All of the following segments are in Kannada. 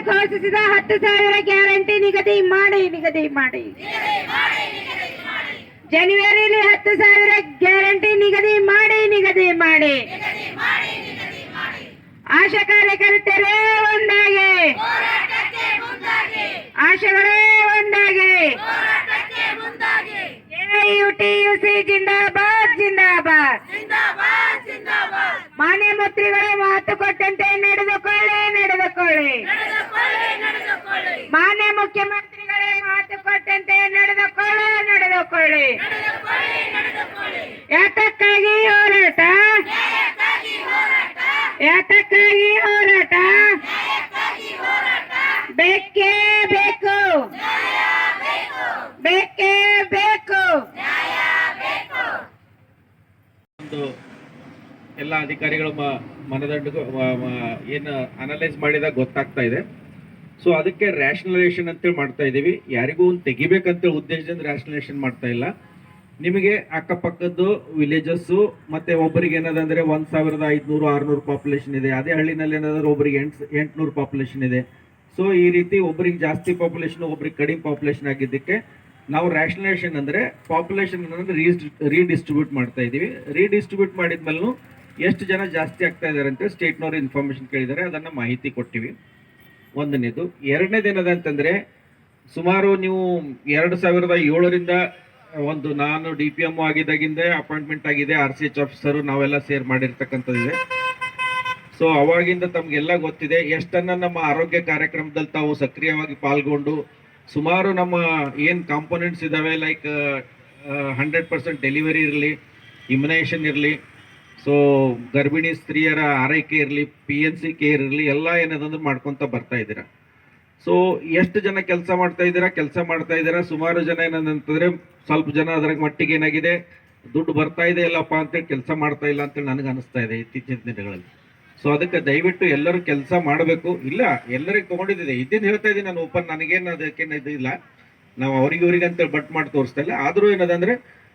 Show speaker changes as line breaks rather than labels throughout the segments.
ಘೋಷಿಸಿದ ಹತ್ತು ಸಾವಿರ ಗ್ಯಾರಂಟಿ ನಿಗದಿ ಮಾಡಿ ನಿಗದಿ ಮಾಡಿ. ಜನವರಿಯಲ್ಲಿ ಹತ್ತು ಸಾವಿರ ಗ್ಯಾರಂಟಿ ನಿಗದಿ ಮಾಡಿ ನಿಗದಿ ಮಾಡಿ. ಆಶಾ ಕಾರ್ಯಕರ್ತರೇ ಒಂದಾಗಿ. ಆಶೆಗಳೇ ಒಂದಾಗಿ. ಜಿಂದಾಬಾದ್ ಜಿಂದಾಬಾದ್. ಮಾನ್ಯ ಮಂತ್ರಿಗಳೇ ಮಾತು ಕೊಟ್ಟಂತೆ ನಡೆದುಕೊಳ್ಳಿ ನಡೆದುಕೊಳ್ಳಿ ಮಾನ್ಯ ಮುಖ್ಯಮಂತ್ರಿಗಳೇ, ಮಾತು ಕೊಟ್ಟಂತೆ ನಡೆದುಕೊಳ್ಳಿ ನಡೆದುಕೊಳ್ಳಿ ಯಾತಕ್ಕಾಗಿ ಹೋರಾಟ? ಯಾತಕ್ಕಾಗಿ ಹೋರಾಟ? ಬೇಕೇ ಬೇಕು. ಬೇಕೇ ಬೇಕು.
ಎಲ್ಲ ಅಧಿಕಾರಿಗಳು ಮನದಂಡ ಏನು ಅನಲೈಸ್ ಮಾಡಿದಾಗ ಗೊತ್ತಾಗ್ತಾ ಇದೆ. ಸೊ ಅದಕ್ಕೆ ರ್ಯಾಷನಲೈಸೇಷನ್ ಅಂತೇಳಿ ಮಾಡ್ತಾ ಇದ್ದೀವಿ. ಯಾರಿಗೂ ಒಂದು ತೆಗಿಬೇಕಂತ ಉದ್ದೇಶದಿಂದ ರ್ಯಾಷನಲೈಸೇಷನ್ ಮಾಡ್ತಾ ಇಲ್ಲ. ನಿಮಗೆ ಅಕ್ಕಪಕ್ಕದ್ದು ವಿಲೇಜಸ್ಸು ಮತ್ತೆ ಒಬ್ಬರಿಗೆ ಏನದಂದ್ರೆ ಒಂದು ಸಾವಿರದ ಐದುನೂರು, ಆರುನೂರು ಪಾಪ್ಯುಲೇಷನ್ ಇದೆ. ಅದೇ ಹಳ್ಳಿನಲ್ಲಿ ಏನಾದ್ರೆ ಒಬ್ಬರಿಗೆ ಎಂಟು, ಎಂಟುನೂರು ಪಾಪ್ಯುಲೇಷನ್ ಇದೆ. ಸೊ ಈ ರೀತಿ ಒಬ್ಬರಿಗೆ ಜಾಸ್ತಿ ಪಾಪ್ಯುಲೇಷನ್ ಒಬ್ರಿಗೆ ಕಡಿಮೆ ಪಾಪ್ಯುಲೇಷನ್ ಆಗಿದ್ದಕ್ಕೆ ನಾವು ರ್ಯಾಷನಲೈಸೇಷನ್ ಅಂದ್ರೆ ಪಾಪ್ಯುಲೇಷನ್ ರೀ ರೀಡಿಸ್ಟ್ರಿಬ್ಯೂಟ್ ಮಾಡ್ತಾ ಇದೀವಿ ರೀಡಿಸ್ಟ್ರಿಬ್ಯೂಟ್ ಮಾಡಿದ್ಮೇಲೂ ಎಷ್ಟು ಜನ ಜಾಸ್ತಿ ಆಗ್ತಾ ಇದಾರೆ ಅಂತ ಸ್ಟೇಟ್ನವರು ಇನ್ಫಾರ್ಮೇಶನ್ ಕೇಳಿದ್ದಾರೆ. ಅದನ್ನ ಮಾಹಿತಿ ಕೊಟ್ಟಿವಿ. ಒಂದನೇದು. ಎರಡನೇ ಏನದ ಅಂತಂದ್ರೆ ಸುಮಾರು ನೀವು ಎರಡು ಸಾವಿರದ ಏಳರಿಂದ ಒಂದು ನಾನು ಡಿ ಪಿ ಎಂ ಆಗಿದ್ದಾಗಿಂದ ಅಪಾಯಿಂಟ್ಮೆಂಟ್ ಆಗಿದೆ, ಆರ್ ಸಿ ಎಚ್ ಆಫೀಸರು, ನಾವೆಲ್ಲ ಸೇರ್ ಮಾಡಿರ್ತಕ್ಕಂಥದ್ದಿದೆ ಸೊ ಅವಾಗಿಂದ ತಮ್ಗೆಲ್ಲ ಗೊತ್ತಿದೆ, ಎಷ್ಟನ್ನ ನಮ್ಮ ಆರೋಗ್ಯ ಕಾರ್ಯಕ್ರಮದಲ್ಲಿ ತಾವು ಸಕ್ರಿಯವಾಗಿ ಪಾಲ್ಗೊಂಡು, ಸುಮಾರು ನಮ್ಮ ಏನ್ ಕಾಂಪೋನೆಂಟ್ಸ್ ಇದಾವೆ ಲೈಕ್ ಹಂಡ್ರೆಡ್ ಪರ್ಸೆಂಟ್ ಡೆಲಿವರಿ ಇರಲಿ ಇಮ್ಯುನೈಸೇಷನ್ ಇರಲಿ ಸೊ ಗರ್ಭಿಣಿ ಸ್ತ್ರೀಯರ ಆರೈಕೆ ಇರಲಿ ಪಿ ಎನ್ ಸಿ ಕೇರ್ ಇರಲಿ, ಎಲ್ಲ ಏನದಂದ್ರೆ ಮಾಡ್ಕೊತ ಬರ್ತಾ ಇದ್ದೀರಾ. ಸೊ ಎಷ್ಟು ಜನ ಕೆಲಸ ಮಾಡ್ತಾ ಇದ್ದೀರಾ? ಕೆಲಸ ಮಾಡ್ತಾ ಇದ್ದೀರಾ? ಸುಮಾರು ಜನ ಏನಂತಂದ್ರೆ ಸ್ವಲ್ಪ ಜನ ಅದರ ಮಟ್ಟಿಗೆ ಏನಾಗಿದೆ? ದುಡ್ಡು ಬರ್ತಾ ಇದೆ ಇಲ್ಲಪ್ಪ ಅಂತೇಳಿ ಕೆಲಸ ಮಾಡ್ತಾ ಇಲ್ಲ ಅಂತೇಳಿ ನನಗೆ ಅನಿಸ್ತಾ ಇದೆ ಇತ್ತೀಚಿನ ದಿನಗಳಲ್ಲಿ. ಸೊ ಅದಕ್ಕೆ ದಯವಿಟ್ಟು ಎಲ್ಲರೂ ಕೆಲಸ ಮಾಡಬೇಕು. ಇಲ್ಲ, ಎಲ್ಲರಿಗೆ ತಗೊಂಡಿದ್ದಿದೆ. ಇದ್ದಿದ್ದು ಹೇಳ್ತಾ ಇದ್ದೀನಿ ನಾನು, ಓಪನ್ ನನಗೇನು ಅದಕ್ಕೇನು ಇದಿಲ್ಲ ನಾವು ಅವ್ರಿಗೆ ಇವ್ರಿಗೆ ಅಂತೇಳಿ ಬಟ್ ಮಾಡಿ ತೋರಿಸ್ತಾ ಇಲ್ಲ. ಆದರೂ ಏನದಂದ್ರೆ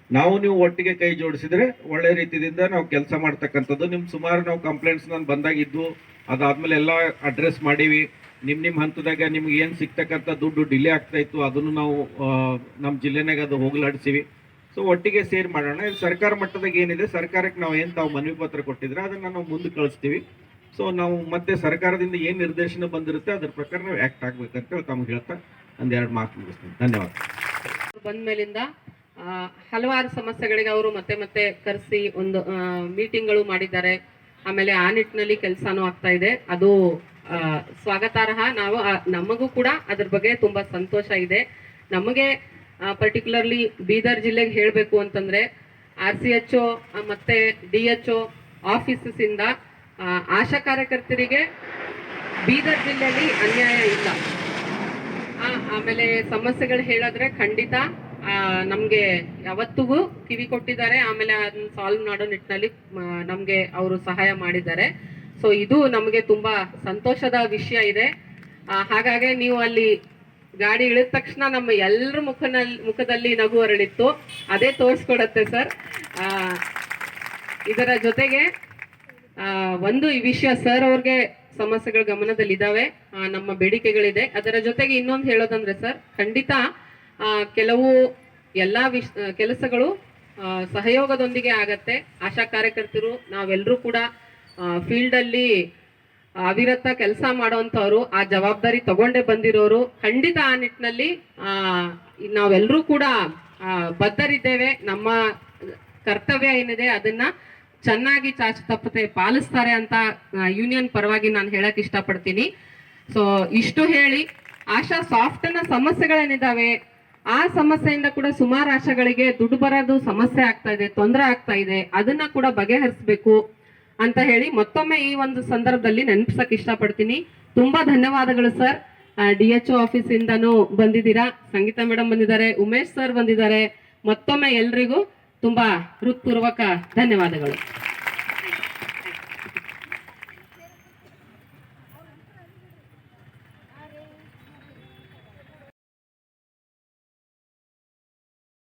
ನಾವು ನೀವು ಒಟ್ಟಿಗೆ ಕೈ ಜೋಡಿಸಿದ್ರೆ ಒಳ್ಳೆ ರೀತಿಯಿಂದ ನಾವು ಕೆಲಸ ಮಾಡ್ತಕ್ಕಂಥದ್ದು. ನಿಮ್ಮ ಸುಮಾರು ನಾವು ಕಂಪ್ಲೇಂಟ್ಸ್ ನಾನು ಬಂದಾಗಿದ್ದು ಅದಾದ್ಮೇಲೆ ಎಲ್ಲ ಅಡ್ರೆಸ್ ಮಾಡೀವಿ. ನಿಮ್ಮ ನಿಮ್ಮ ಹಂತದಾಗ ನಿಮ್ಗೆ ಏನು ಸಿಗ್ತಕ್ಕಂಥ ದುಡ್ಡು ಡಿಲೇ ಆಗ್ತಾ ಇತ್ತು ಅದನ್ನು ನಾವು ನಮ್ಮ ಜಿಲ್ಲೆನಾಗ ಅದು ಹೋಗ್ಲಾಡಿಸಿವಿ. ಸೊ ಒಟ್ಟಿಗೆ ಸೇರ್ ಮಾಡೋಣ. ಇದು ಸರ್ಕಾರ ಮಟ್ಟದಾಗ ಏನಿದೆ ಸರ್ಕಾರಕ್ಕೆ ನಾವು ಏನು ತಾವು ಮನವಿ ಪತ್ರ ಕೊಟ್ಟಿದ್ರೆ ಅದನ್ನ ನಾವು ಮುಂದೆ ಕಳಿಸ್ತೀವಿ. ಸೊ ನಾವು ಮತ್ತೆ ಸರ್ಕಾರದಿಂದ ಏನು ನಿರ್ದೇಶನ ಬಂದಿರುತ್ತೆ ಅದ್ರ ಪ್ರಕಾರ ನಾವು ಆಕ್ಟ್ ಆಗ್ಬೇಕಂತ ತಮ್ಗೆ ಹೇಳ್ತಾ ಒಂದೆರಡು ಮಾತು ಮುಗಿಸ್ತೀನಿ. ಧನ್ಯವಾದ.
ಬಂದ್ಮೇಲಿಂದ ಆ, ಹಲವಾರು ಸಮಸ್ಯೆಗಳಿಗೆ ಅವರು ಮತ್ತೆ ಮತ್ತೆ ಕರೆಸಿ ಒಂದು ಮೀಟಿಂಗ್ಗಳು ಮಾಡಿದ್ದಾರೆ. ಆಮೇಲೆ ಆ ನಿಟ್ಟಿನಲ್ಲಿ ಕೆಲಸನೂ ಆಗ್ತಾ ಇದೆ. ಅದು ಸ್ವಾಗತಾರ್ಹ. ನಾವು ನಮಗೂ ಕೂಡ ಅದ್ರ ಬಗ್ಗೆ ತುಂಬಾ ಸಂತೋಷ ಇದೆ. ನಮಗೆ ಪರ್ಟಿಕ್ಯುಲರ್ಲಿ ಬೀದರ್ ಜಿಲ್ಲೆಗೆ ಹೇಳಬೇಕು ಅಂತಂದ್ರೆ, ಆರ್ ಸಿ ಎಚ್ ಮತ್ತೆ ಡಿ ಎಚ್ ಒ ಆಫೀಸಸ್ ಇಂದ ಆಶಾ ಕಾರ್ಯಕರ್ತರಿಗೆ ಬೀದರ್ ಜಿಲ್ಲೆಯಲ್ಲಿ ಅನ್ಯಾಯ ಇಲ್ಲ. ಆಮೇಲೆ ಸಮಸ್ಯೆಗಳು ಹೇಳಿದ್ರೆ ಖಂಡಿತ ನಮ್ಗೆ ಯಾವತ್ತಿಗೂ ಕಿವಿ ಕೊಟ್ಟಿದ್ದಾರೆ. ಆಮೇಲೆ ಅದನ್ನ ಸಾಲ್ವ್ ಮಾಡೋ ನಿಟ್ಟಿನಲ್ಲಿ ನಮಗೆ ಅವರು ಸಹಾಯ ಮಾಡಿದ್ದಾರೆ. ಸೊ ಇದು ನಮಗೆ ತುಂಬಾ ಸಂತೋಷದ ವಿಷಯ ಇದೆ. ಹಾಗಾಗಿ ನೀವು ಅಲ್ಲಿ ಗಾಡಿ ಇಳಿದ ತಕ್ಷಣ ನಮ್ಮ ಎಲ್ಲರ ಮುಖನಲ್ಲಿ ಮುಖದಲ್ಲಿ ನಗು ಅರಳಿತ್ತು. ಅದೇ ತೋರಿಸ್ಕೊಡತ್ತೆ ಸರ್. ಇದರ ಜೊತೆಗೆ ಒಂದು ಈ ವಿಷಯ ಸರ್ ಅವ್ರಿಗೆ ಸಮಸ್ಯೆಗಳು ಗಮನದಲ್ಲಿ ಇದಾವೆ ಆ, ನಮ್ಮ ಬೇಡಿಕೆಗಳಿದೆ. ಅದರ ಜೊತೆಗೆ ಇನ್ನೊಂದು ಹೇಳೋದಂದ್ರೆ ಸರ್ ಖಂಡಿತ ಕೆಲವು ಎಲ್ಲಾ ವಿಶ್ ಕೆಲಸಗಳು ಸಹಯೋಗದೊಂದಿಗೆ ಆಗತ್ತೆ. ಆಶಾ ಕಾರ್ಯಕರ್ತರು ನಾವೆಲ್ಲರೂ ಕೂಡ ಫೀಲ್ಡ್ ಅಲ್ಲಿ ಅವಿರತ ಕೆಲಸ ಮಾಡೋಂಥವ್ರು ಆ ಜವಾಬ್ದಾರಿ ತಗೊಂಡೇ ಬಂದಿರೋರು, ಖಂಡಿತ ಆ ನಿಟ್ಟಿನಲ್ಲಿ ನಾವೆಲ್ಲರೂ ಕೂಡ ಬದ್ಧರಿದ್ದೇವೆ. ನಮ್ಮ ಕರ್ತವ್ಯ ಏನಿದೆ ಅದನ್ನ ಚೆನ್ನಾಗಿ ಚಾಚು ತಪ್ಪತೆ ಪಾಲಿಸ್ತಾರೆ ಅಂತ ಯೂನಿಯನ್ ಪರವಾಗಿ ನಾನು ಹೇಳಕ್ ಇಷ್ಟಪಡ್ತೀನಿ. ಸೊ ಇಷ್ಟು ಹೇಳಿ, ಆಶಾ, ಸಾಫ್ಟ್ ಸಮಸ್ಯೆಗಳೇನಿದ್ದಾವೆ? ಆ ಸಮಸ್ಯೆಯಿಂದ ಕೂಡ ಸುಮಾರು ರಾಷ್ಟ್ರಗಳಿಗೆ ದುಡ್ಡು ಬರೋದು ಸಮಸ್ಯೆ ಆಗ್ತಾ ಇದೆ, ತೊಂದರೆ ಆಗ್ತಾ ಇದೆ, ಅದನ್ನ ಕೂಡ ಬಗೆಹರಿಸಬೇಕು ಅಂತ ಹೇಳಿ ಮತ್ತೊಮ್ಮೆ ಈ ಒಂದು ಸಂದರ್ಭದಲ್ಲಿ ನೆನಪಿಸಕ್ ಇಷ್ಟಪಡ್ತೀನಿ. ತುಂಬಾ ಧನ್ಯವಾದಗಳು sir. D H O office ಇಂದನೂ ಬಂದಿದ್ದೀರಾ? ಸಂಗೀತ ಮೇಡಮ್ ಬಂದಿದ್ದಾರೆ, ಉಮೇಶ್ ಸರ್ ಬಂದಿದ್ದಾರೆ. ಮತ್ತೊಮ್ಮೆ ಎಲ್ರಿಗೂ ತುಂಬಾ ಹೃತ್ಪೂರ್ವಕ ಧನ್ಯವಾದಗಳು.